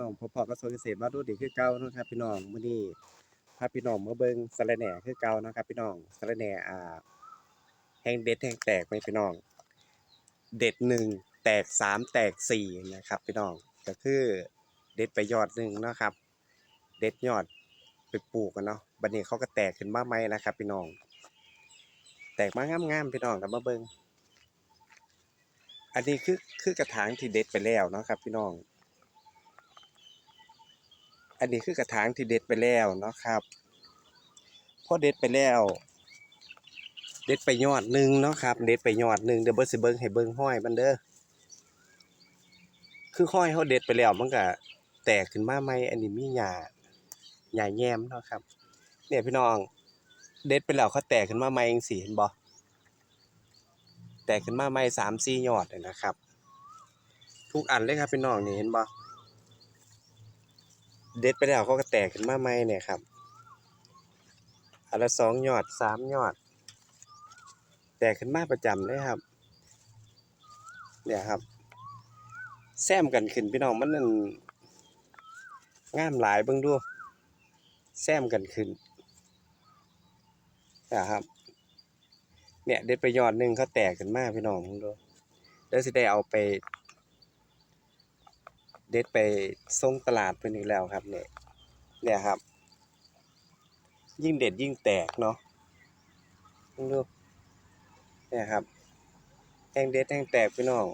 น้องพบพอกับสวนเกษตรมาดูดีคือเก่านะครับพี่น้องมื้อนี้พาพี่น้องมาเบิ่งสะระแหน่คือเก่านะครับพี่น้องสะระแหน่อ่าแห้งเด็ดแห้งแตกไหมพี่น้อง เด็ดหนึ่งแตกสามแตกสี่นะครับ พี่น้องก็คือเด็ดไปยอดหนึ่งนะครับ เด็ดยอดไปปลูกกันเนาะบัดนี้เขาก็แตกขึ้นมาใหมนะครับ พี่น้อง แตกมางามๆพี่น้องกับมาเบิงอันนี้คือคือกระถางที่เด็ดไปแล้วเนาะครับ พี่น้อง อันนี้คือกระถางที่เด็ดไปแล้วเนาะครับพอเด็ดไปแล้ว เด็ดไปยอดหนึ่งเนาะครับ เด็ดไปยอดหนึ่งเดี๋ยวเบิ้งสิเบิ้งให้เบิ้งห้อยมันเด้อคือห้อยเขาเด็ดไปแล้วมันก็แตกขึ้นมาใหมอันนี้มีหญ้าหญ้าแยมเนาะครับ เนี่ยพี่น้องเด็ดไปแล้วเขาแตกขึ้นมาใหมเองสิเห็นบ่แตกขึ้นมาใหมสามสี่ยอดเลยนะครับ ทุกอันเลยครับพี่น้องนี่เห็นบ่ เด็ดไปแล้วเขาก็แตกขึ้นมาใหม่เนี่ยครับอันละสองยอดสามยอด แตกขึ้นมาประจำเลยครับ เนี่ยครับ แซมกันขึ้นพี่น้องมันนั่นงามหลายเบิ่งดูแซมกันขึ้นนะครับ เนี่ยเด็ดไปยอดหนึ่งเขาแตกขึ้นมาพี่น้องเบิ่งดูแล้วสิได้เอาไป เด็ดไปส่งตลาดเพิ่นอีกแล้วครับเนี่ยเนี่ยครับ ยิ่งเด็ดยิ่งแตกเนาะเบิ่งดูเนี่ยครับแห้งเด็ดแห้งแตกพี่น้อง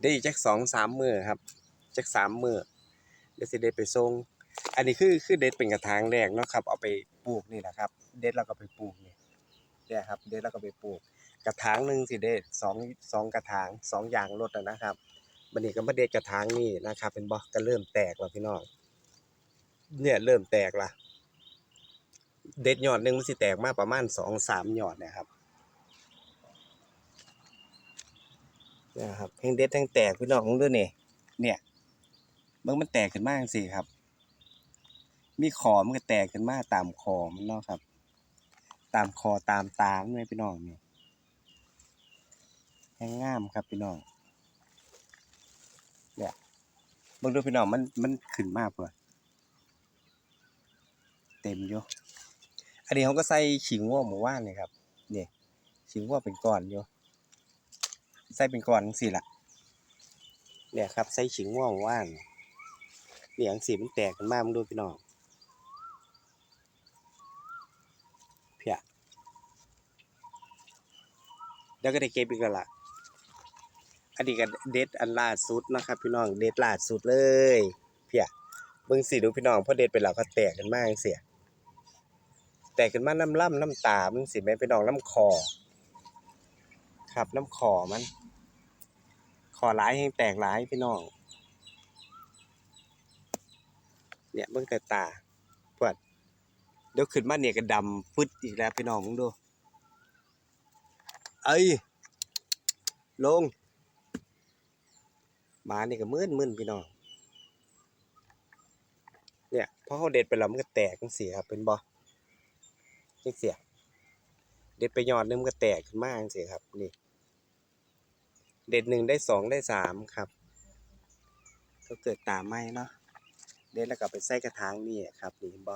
ได้อีกจักสองสามมือครับจักสามมือเดี๋ยวสิเด็ดไปส่งอันนี้คือคือเด็ดเป็นกระถางแรกเนาะครับ เอาไปปลูกนี่แหละครับ เด็ดแล้วก็ไปปลูกเนี่ยเนี่ยครับ เด็ดแล้วก็ไปปลูก กระถางหนึ่งสิเด็ดสองสองกระถางสองอย่างรถอะนะครับ บันนี้ก็มาเด็ดกระถางนี่นะครับ เป็นบอกก็เริ่มแตกแล้วพี่น้องเนี่ยเริ่มแตกละเด็ดยอดหนึ่งมันสิแตกมากประมาณสองสามยอดนะครับนะครับแห้งเด็ดแห้งแตกพี่น้องของด้วยนี่เนี่ยเบิ่งมันแตกขึ้นมาจังครับ มีขอมันก็แตกขึ้นมากตามคอมันเนาะครับ ตามคอตามตามเลยพี่น้องนี่แห้งงามครับพี่น้อง เนี่ยบิ่งดูพี่น้องมันมันขึ้นมากเลยเต็มอยู่อันนี้เขาก็ใส่ขิงว่าหมูว่านนี่ครับเนี่ยขิงว่าเป็นก้อนอยู่ใส่เป็นก้อนจังซี่ละเนี่ยครับใส่ขิงว่างว่างเนี่ยจังสีมันแตกกันมากมึงดูพี่น้องเพียเดี๋ยวก็ได้เก็บอีกแล้วล่ะ อันนี้ก็เด็ดอันล่าสุดนะครับ พี่น้องเด็ดล่าสุดเลยเพียเบิ่งสิดูพี่น้องพอเด็ดไปแล้วก็แตกกันมากเสียแตกกันมาน้ำล่ำน้ำตามันสิแม่พี่น้องน้ำคอครับน้ำคอมันขอหลายแห่งแตกหลายพี่น้องเนี่ยเบิ่งแต่ตาปวดเดี๋ยวขึ้นมาเนี่ยก็ดำฟึดอีกแล้วพี่น้องมึงดู เอ้ยลง หมานี่ก็มึนมึนพี่น้อง เนี่ยพอเขาเด็ดไปแล้วมันก็แตกจังเสียครับเป็นบ่จังเสียเด็ดไปยอดนึงมันก็แตกขึ้นมาจังเสียครับ นี่ เด็ดหนึ่งได้สองได้สามครับ ก็เกิดตามไม่เนาะเด็ดแล้วก็ไปใส่กระถางนี่ครับ นี่บ่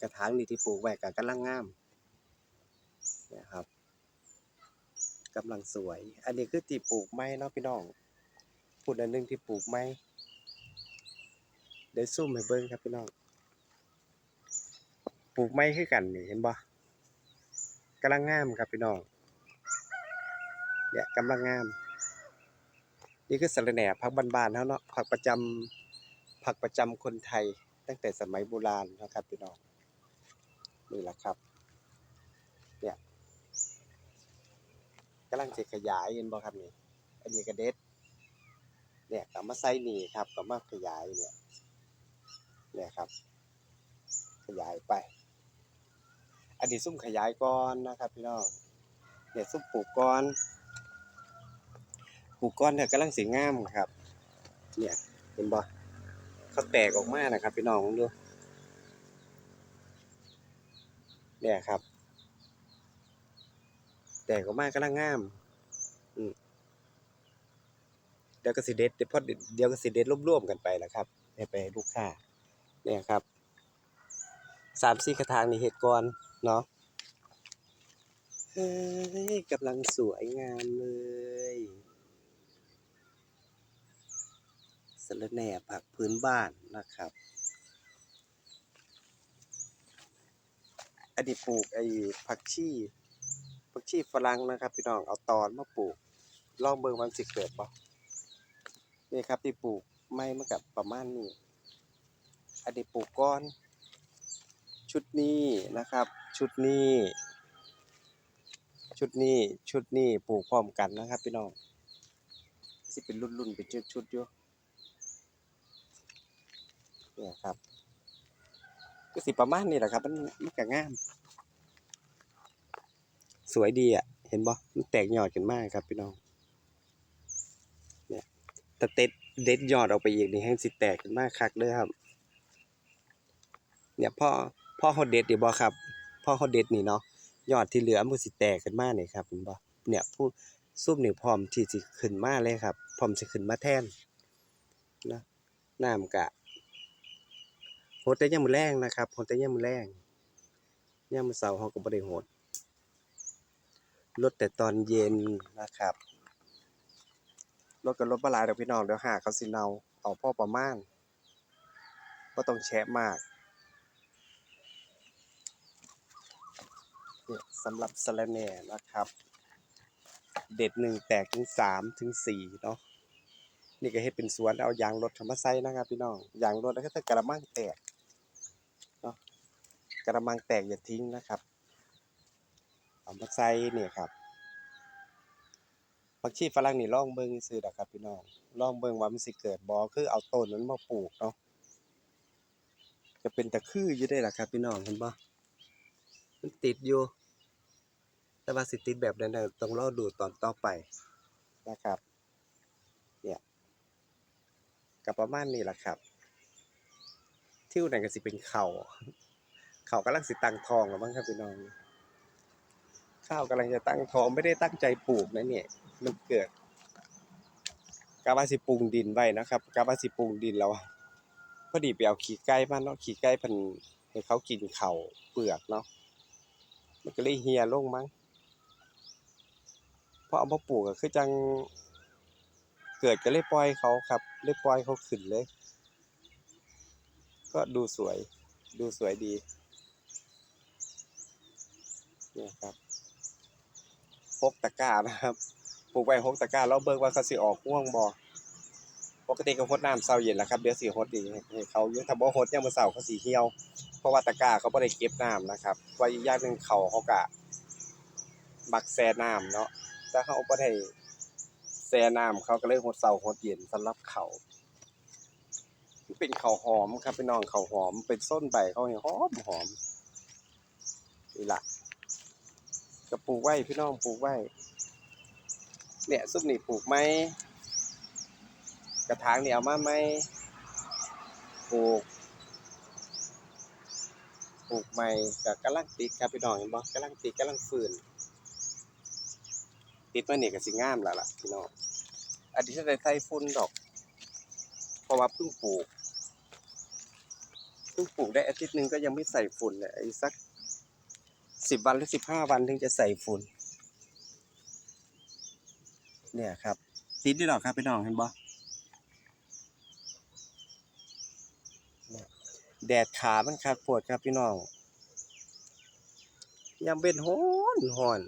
กระถางนี่ที่ปลูกไว้ก็กำลังงามนี่ยครับกำลังสวย อันนี้คือที่ปลูกไม้เนาะพี่น้อง พูดอันหนึงที่ปลูกไม้เดี๋ยวซุ่มให้เบิ่งครับพี่น้อง ปลูกไม้คือกันนี่เห็นบ่กำลังงามครับพี่น้องเนี่ยกำลังงาม นี่คือสะระแหน่ผักบ้านๆเขาเนาะผักประจำผักประจำคนไทย ตั้งแต่สมัยโบราณนะครับพี่น้องนี่แหละครับ เนี่ยกำลังจะขยายเห็นบ่ครับนี่อันนี้กระเด็ด เนี่ยกลับมาใส่นี่ครับกลับมาขยายเนี่ยเนี่ยครับ ขยายไป อันนี้ซุ่มขยายก่อนนะครับพี่น้องเนี่ยซุ่มปลูกก่อนปลูกก้อนเนี่ยกำลังสีงามครับ เนี่ยเห็นบ่เขาแตกออกมานะครับพี่น้องดูเนี่ยครับ แตกออกมากำลังงาม อืม เดี๋ยวก็สิเด็ดเดี๋ยวพอเดี๋ยวก็สิเด็ดรวมๆกันไปแล้วครับให้ไปลูกค้าเนี่ยครับสามสี่กระถางนี่เฮ็ดก่อนเนาะเฮ้ยกำลังสวยงามเลยสะระแหน่ผักพื้นบ้านนะครับอันนี้ปลูกไอ้ผักชีผักชีฝรั่งนะครับ พี่น้องเอาตอนมาปลูกลองเบิ่งวันสิเกิดบ่ นี่ครับที่ปลูกไม่มากับประมาณนี้อันนี้ปลูกก้อน ชุดนี้นะครับ ชุดนี้ ชุดนี้ชุดนี้ปลูกพร้อมกันนะครับ พี่น้องสิเป็นรุ่นๆเป็นชุดๆอยู่เนี่ยครับก็สิประมาณนี้แหละครับ มันมันก็งาม สวยดีอะ เห็นบ่มันแตกยอดกันมากครับพี่น้อง เนี่เต็ดเด็ดยอดออกไปอีกนี่ให้งสิแตกกันมากคักเลยครับ เนี่ยพ่อพ่อเขาเด็ดดีบ่ครับพ่อเขาเด็ดนี่เนาะยอดที่เหลือมันสิแตกกันมากนี่ครับเห็นบ่เนี่ยผู้ซุ่มนี่พร้อมที่สิขึ้นมาเลยครับ พร้อมสิขึ้นมาแทนนะน้ำกะโหดแต่ยามมื้อแรงนะครับโหดแต่ยามมื้อแรงยามมื้อเช้าเขาก็บ่ได้โหดลดแต่ตอนเย็นนะครับ ลดก็ลดบ่หลายดอกพี่น้องเดี๋ยวหาเขาสิเนาเอาพอประมาณบ่ต้องแฉะมากเนี่ยสำหรับสะระแหน่นะครับ เด็ดหนึ่งแตกถึงสามถึงสี่เนาะนี่ก็เฮ็ดเป็นสวนเอายางรถเข้ามาใส่นะครับพี่น้องยางรถแล้วก็ถ้ากระมังแตกเนาะกระมังแตกอย่าทิ้งนะครับเอามาใส่เนี่ยครับ ผักชีฝรั่งนี่ลองเบิ่งซื่อดอกครับพี่น้องลองเบิ่งว่ามันสิเกิดบ่คือเอาต้นนั้นมาปลูกเนาะจะเป็นตะคืออยู่ได้ล่ะครับพี่น้องเห็นบ่มันติดอยู่ แต่ว่าสิติดแบบนั้นต้องรอดูตอนต่อไปนะครับ เนี่ยก็ประมาณนี้ล่ะครับทิวนั่นก็สิเป็นเขาเข่ากำลังสิตั้งทองแล้วมั้งครับพี่น้อง ข้าวกำลังจะตั้งทองไม่ได้ตั้งใจปลูกนะเนี่ย มันเกิดกาบาสิปรุงดินไว้นะครับกาบาสิปรุงดินแล้วพอดีไปเอาขี้ไก่มาเนาะขี้ไก่พันให้เขากินเข่าเปลือกเนาะมันก็เลยเหี่ยลงมั้งพอเอามาปลูกก็คือจังเกิดก็เลยปล่อยเขาครับเลยปล่อยเขาขึ้นเลย ก็ดูสวยดูสวยดีเนี่ยครับหกตะกร้านะครับ ปลูกไว้หกตะกร้าแล้วเบิ่งว่าเขาสิออกม่วงบ่ปกติก็ฮดน้ำเช้าเย็นแหล้วครับเดี๋ยวสิฮดอีกให้เขายู่ถ้าบ่ฮดยามมื้อเช้าเขาสิเหี่ยว เพราะว่าตะกร้าเขาบ่ได้เก็บน้ำนะครับว่าอีกอย่างหนึ่งเขาเขาก็มักแช่น้ำเนาะแต่เขาบ่ได้แช่น้ำเขาก็เลยฮดเช้าฮดเย็นสำหรับเขาเป็นข้าวหอมครับพี่น้องข้าวหอมเป็นส้นใบเขาให้หอมหอมนี่ละก็ปลูกไว้พี่น้องปลูกไว้ เนี่ยซุปนี่ปลูกไหมกระถางนี่เอามาไหมปลูกปลูกใหม่ก็กำลังติดครับพี่น้องเห็นบ่กำลังติดกำลังฟืนติดมาเนี่ยก็สิงามแล้วล่ะพี่น้องอันนี้จะได้ใส่ฝุ่นดอกเพราะว่าเพิ่งปลูกเพิ่งปลูกได้อาทิตย์หนึงก็ยังไม่ใส่ฝุ่นเลยอีกสักสิบวันหรือสิบห้าวันถึงจะใส่ฝุ่น เนี่ยครับติดที่ดอกครับพี่น้องเห็นบ่เนี่ยแดดขามันคักปวดครับพี่น้องยามเป็นฮ้อนฮ้อน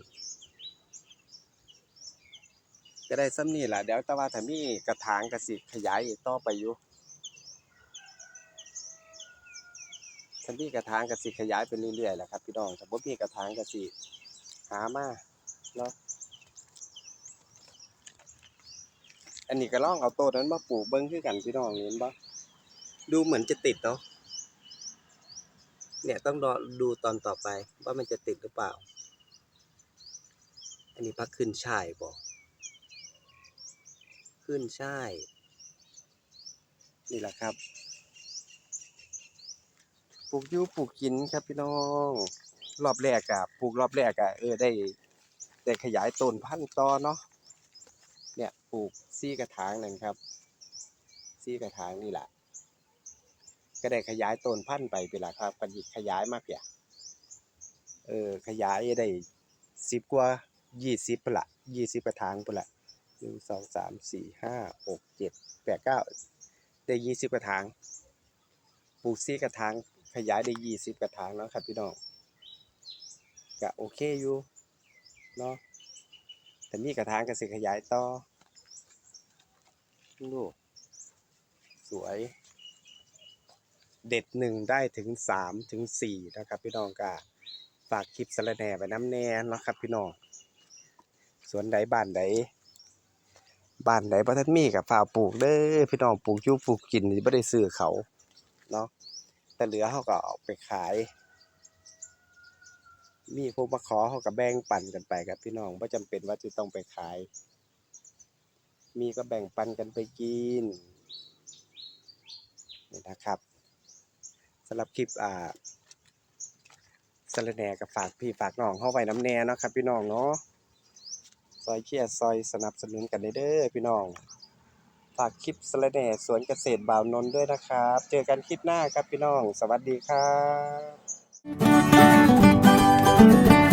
ก็ได้ซ้ำนี่แหละเดี๋ยวแต่ว่าถ้ามีกระถางกระสิขยายอีกต่อไปอยู่ถ้ามีกระถางกระสิขยายไปเรื่อยๆแหละครับพี่น้องถ้าบ่มีกระถางกระสิหามาเนาะ อันนี้ก็ล่องเอาต้นนั้นมาปลูกเบิ่งคือกันพี่น้องเห็นบ่ดูเหมือนจะติดเนาะเนี่ยต้องรอดูตอนต่อไปว่ามันจะติดหรือเปล่า อันนี้พักขึ้นช่ายบ่ขึ้นช่ายนี่แหละครับ ปลูกยูปลูกกินครับพี่น้อง รอบแรกอะปลูกรอบแรกอะเออได้ได้ขยายต้นพันธุ์ต่อเนาะเนี่ยปลูก ซี่กระถางนั่นครับซี่กระถางนี่แหละก็ได้ขยายต้นพันธุ์ไปเป็นละครับกันอีกขยายมากเปียเออขยายได้สิบกว่ายี่สิบปละยี่สิบกระถางปละหนึ่งสองสามสี่ห้าหกเจ็ดแปดเก้าได้ยี่สิบกระถางปลูกซี่กระถางขยายได้ยี่สิบกระถางแล้วครับพี่น้องก็โอเคอยู่เนาะแต่มีกระถางก็สิขยายต่อ ดูสวย เด็ดหนึ่งได้ถึงสามถึงสี่นะครับ พี่น้องก็ฝากคลิปสะระแหน่ไปน้ำแน่นะครับ พี่น้องสวนใดบ้านใดบ้านใดบ่ทันมีกับฝ่าปลูกเด้อพี่น้องปลูกยูปลูกกินนี่บ่ได้ซื้อเขาเนาะแต่เหลือเขาก็เอาไปขาย มีผู้มาขอเขาก็แบ่งปั่นกันไปครับพี่น้องไม่จำเป็นว่าจะต้องไปขาย มีก็แบ่งปันกันไปกินนี่นะครับสำหรับคลิปอ่าสะระแหน่กับฝากพี่ฝากน้องเข้าไว้น้ำแน่เนาะครับ พี่น้องเนาะซอยเชียร์ซอยสนับสนุนกันเด้อพี่น้องฝากคลิปสะระแหน่สวนเกษตรบ่าวนนท์ด้วยนะครับ เจอกันคลิปหน้าครับพี่น้อง สวัสดีครับ